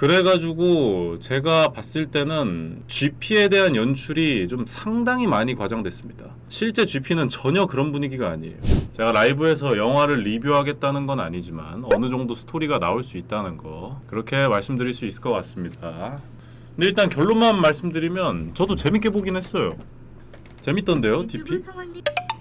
그래가지고 제가 봤을 때는 GP에 대한 연출이 좀 상당히 많이 과장됐습니다. 실제 GP는 전혀 그런 분위기가 아니에요. 제가 라이브에서 영화를 리뷰하겠다는 건 아니지만 어느 정도 스토리가 나올 수 있다는 거 그렇게 말씀드릴 수 있을 것 같습니다. 근데 일단 결론만 말씀드리면 저도 재밌게 보긴 했어요. 재밌던데요, DP?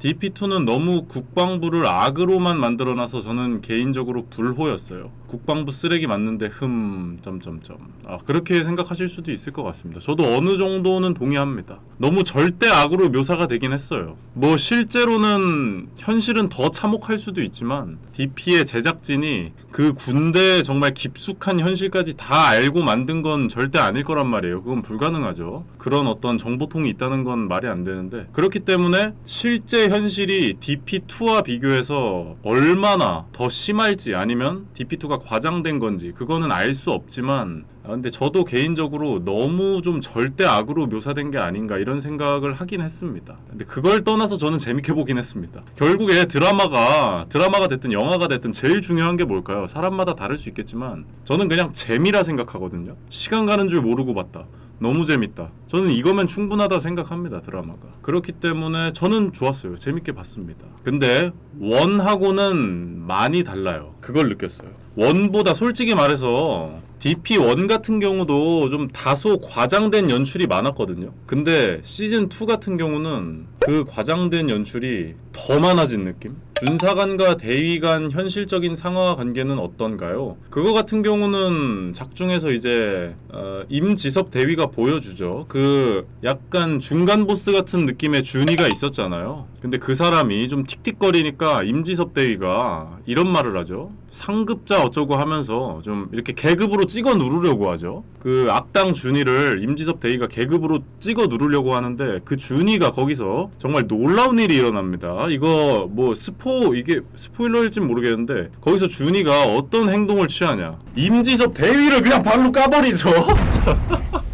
DP2는 너무 국방부를 악으로만 만들어놔서 저는 개인적으로 불호였어요. 국방부 쓰레기 맞는데 흠 점점점. 아 그렇게 생각하실 수도 있을 것 같습니다. 저도 어느 정도는 동의합니다. 너무 절대 악으로 묘사가 되긴 했어요. 뭐 실제로는 현실은 더 참혹할 수도 있지만 DP의 제작진이 그 군대의 정말 깊숙한 현실까지 다 알고 만든 건 절대 아닐 거란 말이에요. 그건 불가능하죠. 그런 어떤 정보통이 있다는 건 말이 안 되는데 그렇기 때문에 실제 현실이 DP2와 비교해서 얼마나 더 심할지 아니면 DP2가 과장된 건지 그거는 알 수 없지만 아, 근데 저도 개인적으로 너무 좀 절대 악으로 묘사된 게 아닌가 이런 생각을 하긴 했습니다. 근데 그걸 떠나서 저는 재밌게 보긴 했습니다. 결국에 드라마가 드라마가 됐든 영화가 됐든 제일 중요한 게 뭘까요? 사람마다 다를 수 있겠지만 저는 그냥 재미라 생각하거든요. 시간 가는 줄 모르고 봤다. 너무 재밌다. 저는 이거면 충분하다 생각합니다, 드라마가. 그렇기 때문에 저는 좋았어요. 재밌게 봤습니다. 근데 원하고는 많이 달라요. 그걸 느꼈어요. 원보다 솔직히 말해서 DP1 같은 경우도 좀 다소 과장된 연출이 많았거든요. 근데 시즌 2 같은 경우는 그 과장된 연출이 더 많아진 느낌? 준사관과 대위간 현실적인 상하 관계는 어떤가요? 그거 같은 경우는 작중에서 이제 어, 임지섭 대위가 보여주죠. 그 약간 중간 보스 같은 느낌의 준이가 있었잖아요. 근데 그 사람이 좀 틱틱거리니까 임지섭 대위가 이런 말을 하죠. 상급자 어쩌고 하면서 좀 이렇게 계급으로 찍어 누르려고 하죠. 그 악당 준이를 임지섭 대위가 계급으로 찍어 누르려고 하는데 그 준이가 거기서 정말 놀라운 일이 일어납니다. 이거 뭐 스포 이게 스포일러일진 모르겠는데 거기서 준이가 어떤 행동을 취하냐? 임지섭 대위를 그냥 발로 까버리죠.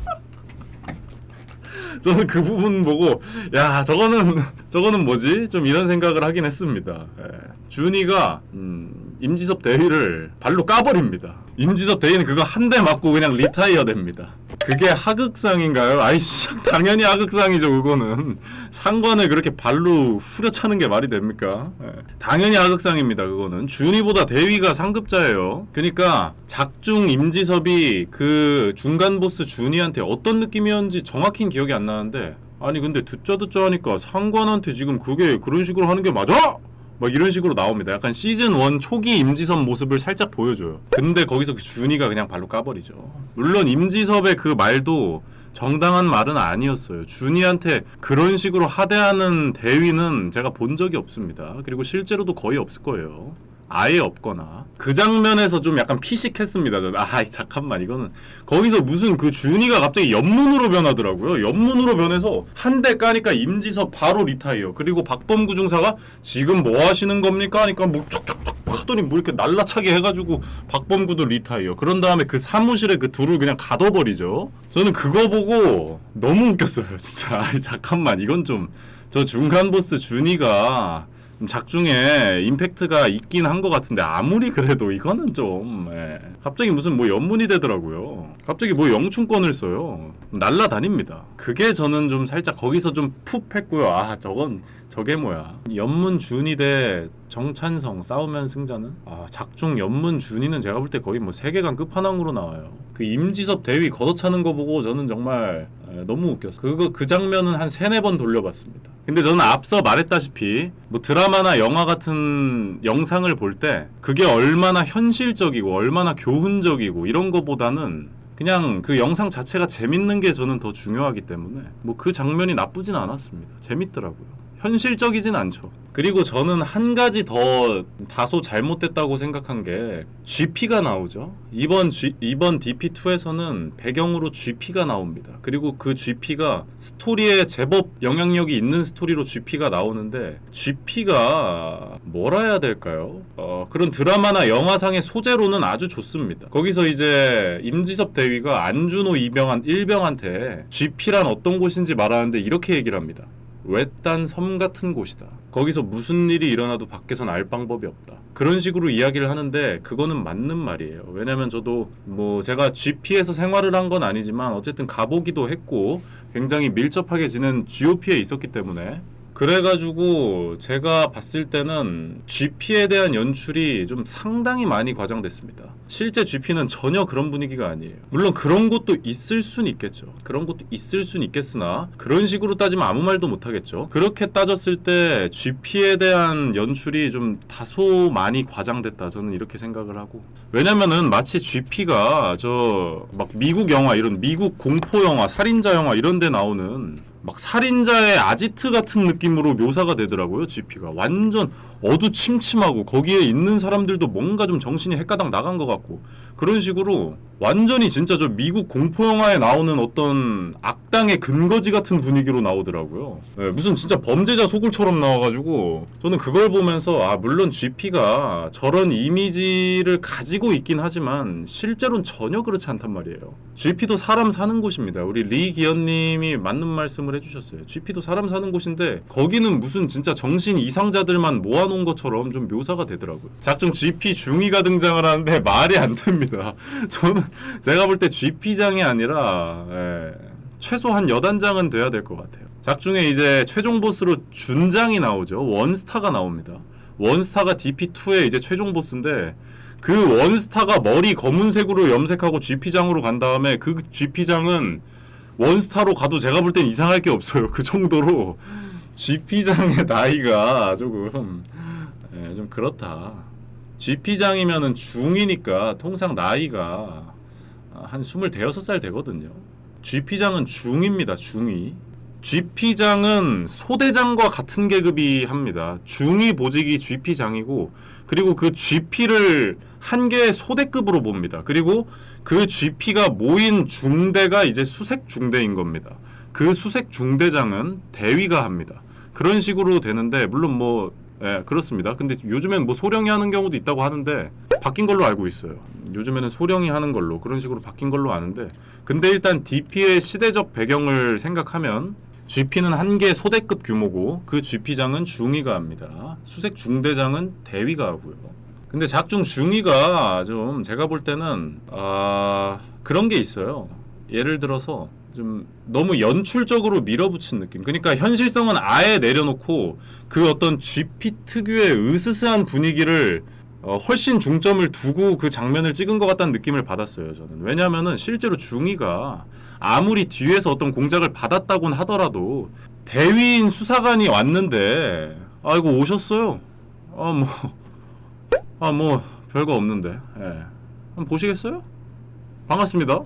저는 그 부분 보고 야 저거는 저거는 뭐지 좀 이런 생각을 하긴 했습니다. 예. 준이가 음, 임지섭 대위를 발로 까버립니다. 임지섭 대위는 그거 한 대 맞고 그냥 리타이어 됩니다. 그게 하극상인가요? 아이씨 당연히 하극상이죠 그거는 상관을 그렇게 발로 후려차는 게 말이 됩니까? 예. 당연히 하극상입니다 그거는 준이보다 대위가 상급자예요. 그러니까 작중 임지섭이 그 중간 보스 준이한테 어떤 느낌이었는지 정확히는 기억이 안 나는데 아니 근데 듣자 듣자 하니까 상관한테 지금 그게 그런 식으로 하는 게 맞아? 막 이런 식으로 나옵니다. 약간 시즌 1 초기 임지섭 모습을 살짝 보여줘요. 근데 거기서 그 준이가 그냥 발로 까버리죠. 물론 임지섭의 그 말도 정당한 말은 아니었어요. 준이한테 그런 식으로 하대하는 대위는 제가 본 적이 없습니다. 그리고 실제로도 거의 없을 거예요. 아예 없거나 그 장면에서 좀 약간 피식했습니다. 저는 아 잠깐만 이거는 거기서 무슨 그 준이가 갑자기 연문으로 변하더라고요. 연문으로 변해서 한 대 까니까 임지섭 바로 리타이어. 그리고 박범구 중사가 지금 뭐 하시는 겁니까? 하니까 뭐 촉촉촉 하더니 뭐 이렇게 날라차게 해가지고 박범구도 리타이어. 그런 다음에 그 사무실에 그 둘을 그냥 가둬버리죠. 저는 그거 보고 너무 웃겼어요. 진짜 아이, 잠깐만 이건 좀 저 중간 보스 준이가 좀 작중에 임팩트가 있긴 한 것 같은데 아무리 그래도 이거는 좀 예. 갑자기 무슨 뭐 연문이 되더라고요. 갑자기 뭐 영춘권을 써요. 날라다닙니다. 그게 저는 좀 살짝 거기서 좀 푹 했고요. 아 저건 저게 뭐야? 연문 준이 대 정찬성 싸우면 승자는? 아 작중 연문 준이는 제가 볼 때 거의 뭐 세계관 끝판왕으로 나와요. 그 임지섭 대위 걷어차는 거 보고 저는 정말 예, 너무 웃겼어. 그거 그 장면은 한 세네 번 돌려봤습니다. 근데 저는 앞서 말했다시피 뭐 드라마나 영화 같은 영상을 볼 때 그게 얼마나 현실적이고 얼마나 교훈적이고 이런 거보다는 그냥 그 영상 자체가 재밌는 게 저는 더 중요하기 때문에 뭐 그 장면이 나쁘진 않았습니다. 재밌더라고요. 현실적이진 않죠. 그리고 저는 한 가지 더 다소 잘못됐다고 생각한 게 GP가 나오죠. 이번 G, 이번 DP2에서는 배경으로 GP가 나옵니다. 그리고 그 GP가 스토리에 제법 영향력이 있는 스토리로 GP가 나오는데 GP가 뭐라 해야 될까요? 어, 그런 드라마나 영화상의 소재로는 아주 좋습니다. 거기서 이제 임지섭 대위가 안준호 이병한 일병한테 GP란 어떤 곳인지 말하는데 이렇게 얘기를 합니다. 외딴 섬 같은 곳이다. 거기서 무슨 일이 일어나도 밖에선 알 방법이 없다. 그런 식으로 이야기를 하는데 그거는 맞는 말이에요. 왜냐면 저도 뭐 제가 GP에서 생활을 한 건 아니지만 어쨌든 가보기도 했고 굉장히 밀접하게 지낸 GOP에 있었기 때문에 그래가지고 제가 봤을 때는 GP에 대한 연출이 좀 상당히 많이 과장됐습니다. 실제 GP는 전혀 그런 분위기가 아니에요. 물론 그런 것도 있을 순 있겠죠. 그런 것도 있을 순 있겠으나 그런 식으로 따지면 아무 말도 못 하겠죠. 그렇게 따졌을 때 GP에 대한 연출이 좀 다소 많이 과장됐다. 저는 이렇게 생각을 하고. 왜냐면은 마치 GP가 저 막 미국 영화 이런 미국 공포 영화, 살인자 영화 이런 데 나오는 막 살인자의 아지트 같은 느낌으로 묘사가 되더라고요. GP가 완전 어두침침하고 거기에 있는 사람들도 뭔가 좀 정신이 헷가닥 나간 것 같고 그런 식으로 완전히 진짜 저 미국 공포 영화에 나오는 어떤 악당의 근거지 같은 분위기로 나오더라고요. 예, 무슨 진짜 범죄자 소굴처럼 나와가지고 저는 그걸 보면서 아 물론 GP가 저런 이미지를 가지고 있긴 하지만 실제로는 전혀 그렇지 않단 말이에요. GP도 사람 사는 곳입니다. 우리 리 기현님이 맞는 말씀을 해주셨어요. GP도 사람 사는 곳인데 거기는 무슨 진짜 정신 이상자들만 모아놓은 것처럼 좀 묘사가 되더라고요. 작중 GP 중위가 등장을 하는데 말이 안 됩니다. 저는 제가 볼 때 GP장이 아니라 예, 최소 한 여단장은 돼야 될 것 같아요. 작중에 이제 최종 보스로 준장이 나오죠. 원스타가 나옵니다. 원스타가 DP2의 이제 최종 보스인데 그 원스타가 머리 검은색으로 염색하고 GP장으로 간 다음에 그 GP장은 원스타로 가도 제가 볼 땐 이상할 게 없어요. 그 정도로 GP장의 나이가 조금 예, 좀 그렇다. GP장이면은 중이니까 통상 나이가 한 26살 되거든요. GP장은 중입니다. 중위. GP장은 소대장과 같은 계급이 합니다. 중위 보직이 GP장이고 그리고 그 GP를 한 개의 소대급으로 봅니다. 그리고 그 GP가 모인 중대가 이제 수색 중대인 겁니다. 그 수색 중대장은 대위가 합니다. 그런 식으로 되는데 물론 뭐 예, 그렇습니다. 근데 요즘엔 뭐 소령이 하는 경우도 있다고 하는데 바뀐 걸로 알고 있어요. 요즘에는 소령이 하는 걸로 그런 식으로 바뀐 걸로 아는데 근데 일단 DP의 시대적 배경을 생각하면 GP는 한 개 소대급 규모고 그 GP장은 중위가 합니다. 수색 중대장은 대위가 하고요. 근데 작중 중위가 좀 제가 볼 때는 아 그런 게 있어요. 예를 들어서 좀 너무 연출적으로 밀어붙인 느낌. 그러니까 현실성은 아예 내려놓고 그 어떤 GP 특유의 으스스한 분위기를 어, 훨씬 중점을 두고 그 장면을 찍은 것 같다는 느낌을 받았어요. 저는 왜냐하면은 실제로 중위가 아무리 뒤에서 어떤 공작을 받았다곤 하더라도 대위인 수사관이 왔는데 아이고 오셨어요. 아 뭐 아 뭐 별거 없는데. 예. 한번 보시겠어요? 반갑습니다.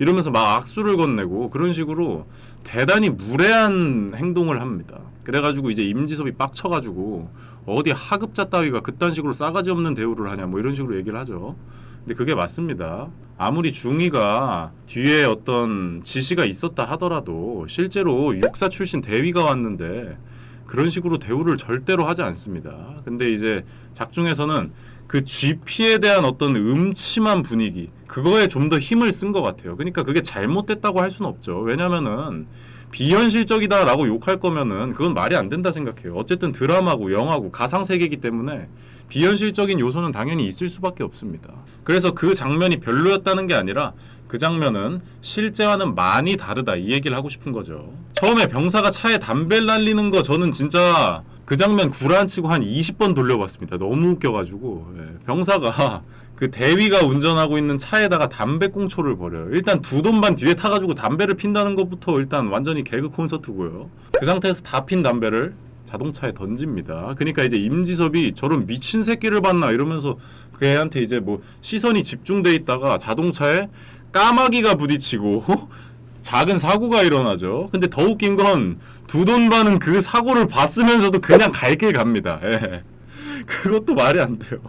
이러면서 막 악수를 건네고 그런 식으로 대단히 무례한 행동을 합니다. 그래가지고 이제 임지섭이 빡쳐가지고 어디 하급자 따위가 그딴 식으로 싸가지 없는 대우를 하냐 뭐 이런 식으로 얘기를 하죠. 근데 그게 맞습니다. 아무리 중위가 뒤에 어떤 지시가 있었다 하더라도 실제로 육사 출신 대위가 왔는데 그런 식으로 대우를 절대로 하지 않습니다. 근데 이제 작중에서는 그 GP에 대한 어떤 음침한 분위기 그거에 좀 더 힘을 쓴 것 같아요. 그러니까 그게 잘못됐다고 할 수는 없죠. 왜냐면은 비현실적이다라고 욕할 거면은 그건 말이 안 된다 생각해요. 어쨌든 드라마고 영화고 가상 세계이기 때문에 비현실적인 요소는 당연히 있을 수밖에 없습니다. 그래서 그 장면이 별로였다는 게 아니라 그 장면은 실제와는 많이 다르다 이 얘기를 하고 싶은 거죠. 처음에 병사가 차에 담배를 날리는 거 저는 진짜 그 장면 구라치고 한 20번 돌려봤습니다. 너무 웃겨가지고 예, 병사가 그 대위가 운전하고 있는 차에다가 담배 꽁초를 버려요. 일단 두 돈반 뒤에 타가지고 담배를 핀다는 것부터 일단 완전히 개그 콘서트고요. 그 상태에서 다 핀 담배를 자동차에 던집니다. 그러니까 이제 임지섭이 저런 미친 새끼를 봤나 이러면서 그 애한테 이제 뭐 시선이 집중돼 있다가 자동차에 까마귀가 부딪히고 작은 사고가 일어나죠. 근데 더 웃긴 건 두돈 반은 그 사고를 봤으면서도 그냥 갈 길 갑니다. 예. 그것도 말이 안 돼요.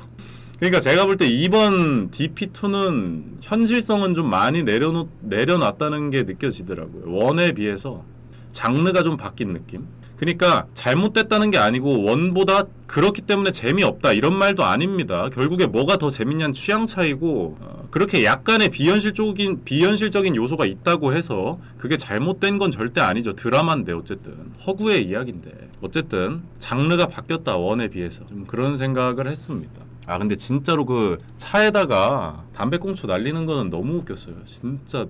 그러니까 제가 볼 때 이번 DP2는 현실성은 좀 많이 내려놓, 내려놨다는 게 느껴지더라고요. 원에 비해서 장르가 좀 바뀐 느낌. 그러니까 잘못됐다는 게 아니고 원보다 그렇기 때문에 재미없다 이런 말도 아닙니다. 결국에 뭐가 더 재밌냐는 취향 차이고 어, 그렇게 약간의 비현실적인 비현실적인 요소가 있다고 해서 그게 잘못된 건 절대 아니죠. 드라마인데 어쨌든 허구의 이야기인데 어쨌든 장르가 바뀌었다 원에 비해서 좀 그런 생각을 했습니다. 아 근데 진짜로 그 차에다가 담배꽁초 날리는 거는 너무 웃겼어요. 진짜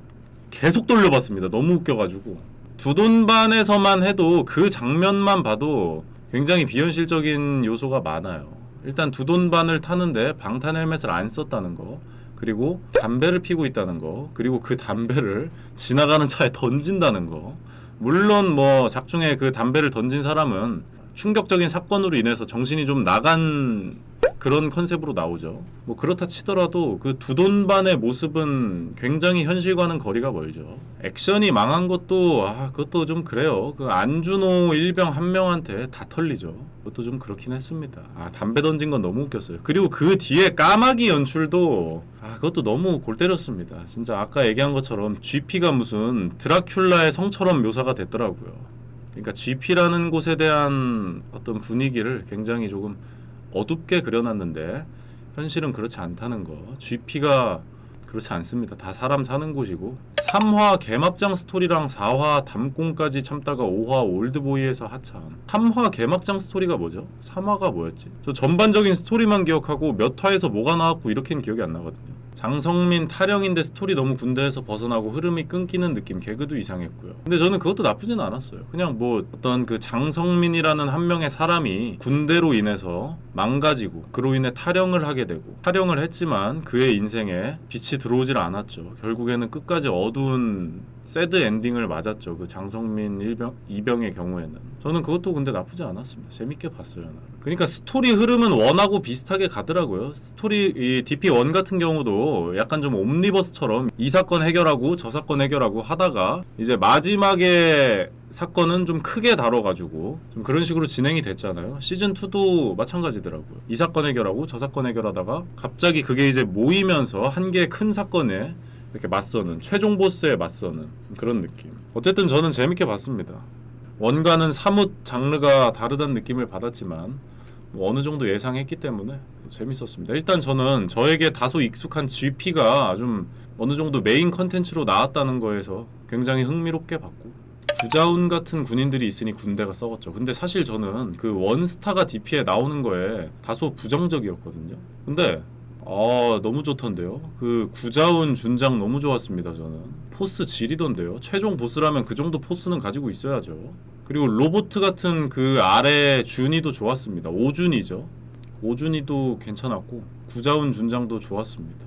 계속 돌려봤습니다. 너무 웃겨가지고 두돈반에서만 해도 그 장면만 봐도 굉장히 비현실적인 요소가 많아요. 일단 두돈반을 타는데 방탄 헬멧을 안 썼다는 거. 그리고 담배를 피고 있다는 거. 그리고 그 담배를 지나가는 차에 던진다는 거. 물론 뭐 작중에 그 담배를 던진 사람은 충격적인 사건으로 인해서 정신이 좀 나간 그런 컨셉으로 나오죠. 뭐 그렇다 치더라도 그 두돈반의 모습은 굉장히 현실과는 거리가 멀죠. 액션이 망한 것도 아 그것도 좀 그래요. 그 안준호 일병 한 명한테 다 털리죠. 그것도 좀 그렇긴 했습니다. 아 담배 던진 건 너무 웃겼어요. 그리고 그 뒤에 까마귀 연출도 아 그것도 너무 골 때렸습니다. 진짜 아까 얘기한 것처럼 GP가 무슨 드라큘라의 성처럼 묘사가 됐더라고요. 그러니까 GP라는 곳에 대한 어떤 분위기를 굉장히 조금 어둡게 그려놨는데 현실은 그렇지 않다는 거. GP가 그렇지 않습니다. 다 사람 사는 곳이고 3화 개막장 스토리랑 4화 담공까지 참다가 5화 올드보이에서 하참 3화 개막장 스토리가 뭐죠? 3화가 뭐였지? 저 전반적인 스토리만 기억하고 몇 화에서 뭐가 나왔고 이렇게는 기억이 안 나거든요. 장성민 타령인데 스토리 너무 군대에서 벗어나고 흐름이 끊기는 느낌 개그도 이상했고요. 근데 저는 그것도 나쁘진 않았어요. 그냥 뭐 어떤 그 장성민이라는 한 명의 사람이 군대로 인해서 망가지고 그로 인해 타령을 하게 되고 타령을 했지만 그의 인생에 빛이 들어오질 않았죠. 결국에는 끝까지 어두운 새드 엔딩을 맞았죠. 그 장성민 일병 이병의 경우에는 저는 그것도 근데 나쁘지 않았습니다. 재밌게 봤어요. 나는. 그러니까 스토리 흐름은 원하고 비슷하게 가더라고요. 스토리 이 DP1 같은 경우도 약간 좀 옴니버스처럼 이 사건 해결하고 저 사건 해결하고 하다가 이제 마지막에 사건은 좀 크게 다뤄가지고 좀 그런 식으로 진행이 됐잖아요. 시즌 2도 마찬가지더라고요. 이 사건 해결하고 저 사건 해결하다가 갑자기 그게 이제 모이면서 한 개의 큰 사건에 이렇게 맞서는 최종 보스에 맞서는 그런 느낌. 어쨌든 저는 재밌게 봤습니다. 원과는 사뭇 장르가 다르다는 느낌을 받았지만 뭐 어느 정도 예상했기 때문에 재밌었습니다. 일단 저는 저에게 다소 익숙한 GP가 좀 어느 정도 메인 컨텐츠로 나왔다는 거에서 굉장히 흥미롭게 봤고 구자운 같은 군인들이 있으니 군대가 썩었죠. 근데 사실 저는 그 원스타가 DP에 나오는 거에 다소 부정적이었거든요. 근데 아 너무 좋던데요. 그 구자운 준장 너무 좋았습니다. 저는 포스 지리던데요. 최종 보스라면 그 정도 포스는 가지고 있어야죠. 그리고 로보트 같은 그 아래 준이도 좋았습니다. 오준이죠. 오준이도 괜찮았고 구자운 준장도 좋았습니다.